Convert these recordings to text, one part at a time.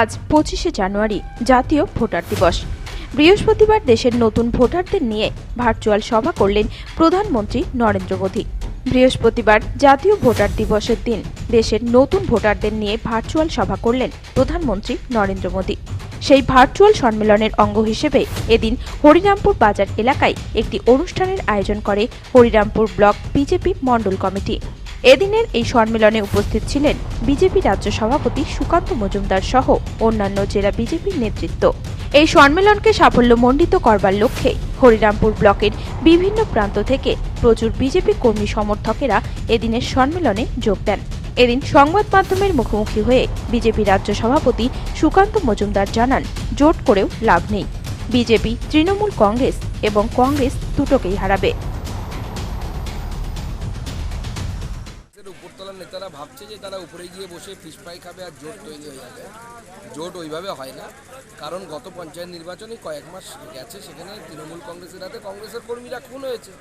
আজ পঁচিশে জানুয়ারি, জাতীয় ভোটার দিবস। বৃহস্পতিবার দেশের নতুন ভোটারদের নিয়ে ভার্চুয়াল সভা করলেন প্রধানমন্ত্রী নরেন্দ্র মোদী। বৃহস্পতিবার জাতীয় ভোটার দিবসের দিন দেশের নতুন ভোটারদের নিয়ে ভার্চুয়াল সভা করলেন প্রধানমন্ত্রী নরেন্দ্র মোদী। সেই ভার্চুয়াল সম্মেলনের অঙ্গ হিসেবে এদিন হরিরামপুর বাজার এলাকায় একটি অনুষ্ঠানের আয়োজন করে Harirampur block BJP Mandal committee. এদিনের এই সম্মেলনে উপস্থিত ছিলেন বিজেপি রাজ্য সভাপতি সুকান্ত মজুমদার সহ অন্যান্য জেলা বিজেপির নেতৃত্ব। এই সম্মেলনকে সাফল্যমণ্ডিত করবার লক্ষ্যে হরিরামপুর ব্লকের বিভিন্ন প্রান্ত থেকে প্রচুর বিজেপি কর্মী সমর্থকেরা এদিনের সম্মেলনে যোগ দেন। এদিন সংবাদ মাধ্যমের মুখোমুখি হয়ে বিজেপি রাজ্য সভাপতি সুকান্ত মজুমদার জানান, জোট করেও লাভ নেই। বিজেপি, তৃণমূল কংগ্রেস এবং কংগ্রেস দুটোকেই হারাবে। নেতারা ভাবছে যে তারা উপরে গিয়ে বসে ফিস ফ্রাই খাবে আর জোট তৈরি হয়ে যাবে। জোট ওইভাবে হয় না। কারণ গত পঞ্চায়েত নির্বাচনে কয়েক মাস গেছে সেখানে তৃণমূল কংগ্রেসের হাতে কংগ্রেসের কর্মীরা খুন হয়েছে।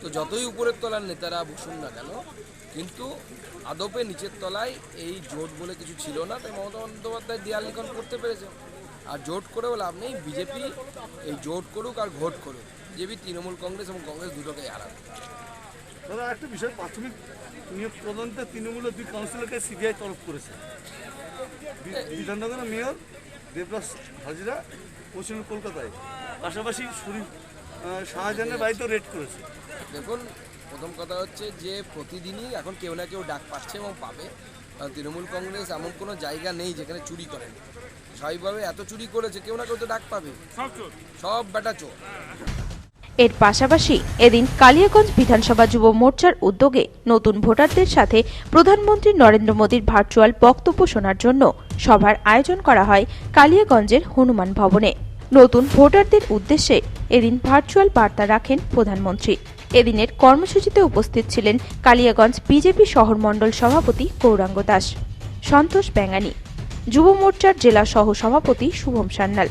তো যতই উপরের তলার নেতারা বসুন না কেন, কিন্তু আদপে নিচের তলায় এই জোট বলে কিছু ছিল না, তাই মমতা বন্দ্যোপাধ্যায় দেয়াল লিখন করতে পেরেছে। আর জোট করেও লাভ নেই, বিজেপি এই জোট করুক আর ভোট করুক। বিজেপি, তৃণমূল কংগ্রেস এবং কংগ্রেস দুটোকেই হারাবে। দাদা, একটা বিষয় প্রাথমিক নিয়োগ তদন্তে তৃণমূলের দুই কাউন্সিলরকে সিবিআই তরফ করেছে। বিধাননগরের মেয়র দেবদাস হাজিরা পশ্চিম কলকাতায়। পাশাপাশি শরীফ শাহজাহানের বাড়িতেও রেড করেছে। দেখুন প্রথম কথা হচ্ছে যে প্রতিদিনই এখন কেউ না কেউ ডাক পাচ্ছে এবং পাবে। কারণ তৃণমূল কংগ্রেস এমন কোনো জায়গা নেই যেখানে চুরি করেন স্বাভাবিকভাবে এত চুরি করেছে কেউ না কেউ তো ডাক পাবে। সব বেটা চোর। এর পাশাপাশি এদিন কালিয়াগঞ্জ বিধানসভা যুব মোর্চার উদ্যোগে নতুন ভোটারদের সাথে প্রধানমন্ত্রী নরেন্দ্র মোদীর ভার্চুয়াল বক্তব্য শোনার জন্য সভার আয়োজন করা হয় কালিয়াগঞ্জের হনুমান ভবনে। নতুন ভোটারদের উদ্দেশ্যে এদিন ভার্চুয়াল বার্তা রাখেন প্রধানমন্ত্রী। এদিনের কর্মসূচিতে উপস্থিত ছিলেন কালিয়াগঞ্জ বিজেপি শহর মণ্ডল সভাপতি গৌরাঙ্গ দাস, সন্তোষ ব্যাঙ্গানী যুব মোর্চার জেলা সহ সভাপতি শুভম সান্যাল,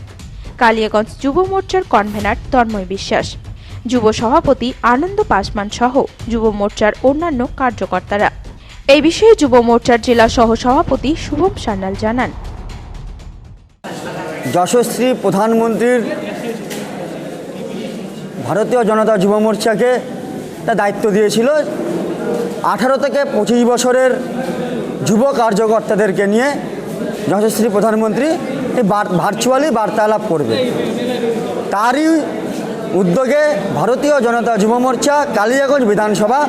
কালিয়াগঞ্জ যুব মোর্চার কনভেনার তন্ময় বিশ্বাস যুব সভাপতি আনন্দ পাসমান সহ যুব মোর্চার অন্যান্য কার্যকর্তারা। এই বিষয়ে যুব মোর্চার জেলা সহ সভাপতি শুভম সান্যাল জানান। যশস্বী প্রধানমন্ত্রীর ভারতীয় জনতা যুব মোর্চাকে দায়িত্ব দিয়েছিল। আঠারো থেকে পঁচিশ বছরের যুব কার্যকর্তাদেরকে নিয়ে যশস্বী প্রধানমন্ত্রী ভার্চুয়ালি বার্তালাপ করবে। তারই উদ্যোগে ভারতীয় জনতা যুব মোর্চা, কালিয়াগঞ্জ বিধানসভা,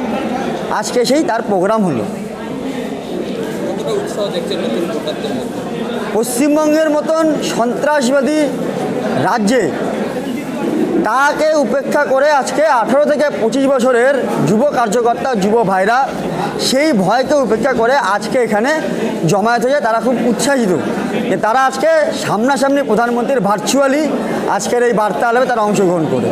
আজকে সেই তার প্রোগ্রাম হলো। পশ্চিমবঙ্গের মতন সন্ত্রাসবাদী রাজ্যে তাকে উপেক্ষা করে আজকে আঠারো থেকে পঁচিশ বছরের যুব কার্যকর্তা, যুব ভাইরা সেই ভয়কে উপেক্ষা করে আজকে এখানে জমায়েত হয়ে তারা খুব উৎসাহিত। যে তারা আজকে সামনাসামনি প্রধানমন্ত্রীর ভার্চুয়ালি আজকের এই বার্তা আলাপে তারা অংশগ্রহণ করে।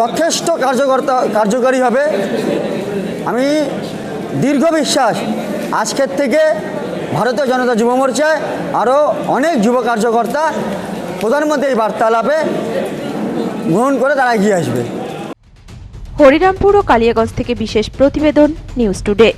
যথেষ্ট কার্যকর্তা, কার্যকারী হবে। আমি দীর্ঘ বিশ্বাস আজকের থেকে ভারতীয় জনতা যুব মোর্চায় আরও অনেক যুব কার্যকর্তা প্রধানমন্ত্রী এই বার্তালাপে গ্রহণ করে তারা এগিয়ে আসবে। হরিরামপুর ও কালিয়াগঞ্জ থেকে বিশেষ প্রতিবেদন নিউজ টুডে।